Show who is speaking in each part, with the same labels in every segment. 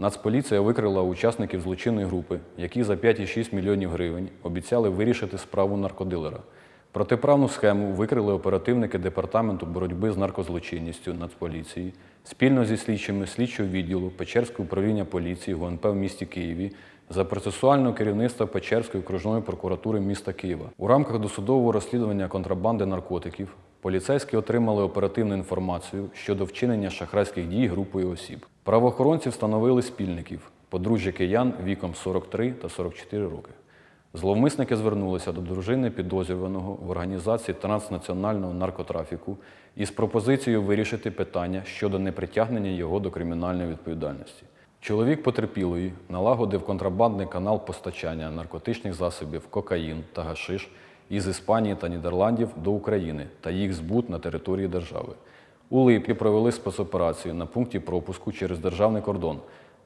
Speaker 1: Нацполіція викрила учасників злочинної групи, які за 5,6 мільйонів гривень обіцяли вирішити справу наркодилера. Протиправну схему викрили оперативники Департаменту боротьби з наркозлочинністю Нацполіції спільно зі слідчими слідчого відділу Печерського управління поліції ГУНП в місті Києві за процесуального керівництва Печерської окружної прокуратури міста Києва. У рамках досудового розслідування контрабанди наркотиків поліцейські отримали оперативну інформацію щодо вчинення шахрайських дій групою осіб. Правоохоронці встановили спільників подружжя киян віком 43 та 44 роки. Зловмисники звернулися до дружини підозрюваного в організації транснаціонального наркотрафіку із пропозицією вирішити питання щодо непритягнення його до кримінальної відповідальності. Чоловік потерпілої налагодив контрабандний канал постачання наркотичних засобів кокаїн та гашиш із Іспанії та Нідерландів до України та їх збут на території держави. У липні провели спецоперацію на пункті пропуску через державний кордон.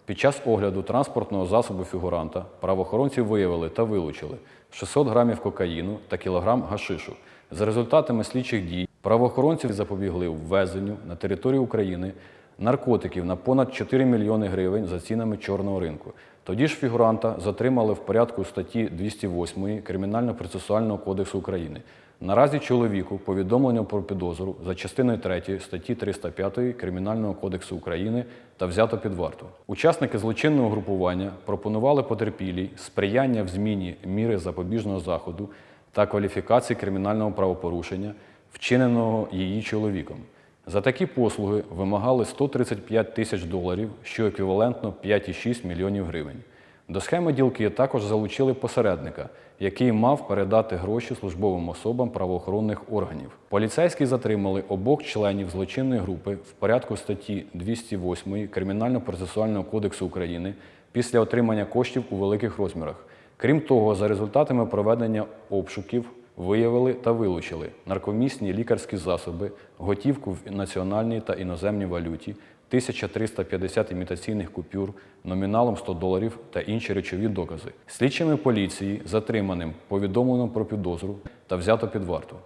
Speaker 1: Під час огляду транспортного засобу фігуранта правоохоронці виявили та вилучили 600 грамів кокаїну та кілограм гашишу. За результатами слідчих дій правоохоронці запобігли ввезенню на територію України наркотиків на понад 4 мільйони гривень за цінами чорного ринку. Тоді ж фігуранта затримали в порядку статті 208 Кримінально-процесуального кодексу України. Наразі чоловіку повідомлення про підозру за частиною 3 статті 305 Кримінального кодексу України та взято під варту. Учасники злочинного групування пропонували потерпілій сприяння в зміні міри запобіжного заходу та кваліфікації кримінального правопорушення, вчиненого її чоловіком. За такі послуги вимагали 135 тисяч доларів, що еквівалентно 5,6 мільйонів гривень. До схеми ділки також залучили посередника, який мав передати гроші службовим особам правоохоронних органів. Поліцейські затримали обох членів злочинної групи в порядку статті 208 Кримінально-процесуального кодексу України після отримання коштів у великих розмірах. Крім того, за результатами проведення обшуків виявили та вилучили наркомісні лікарські засоби, готівку в національній та іноземній валюті, 1350 імітаційних купюр номіналом 100 доларів та інші речові докази. Слідчими поліції затриманим повідомлено про підозру та взято під варту.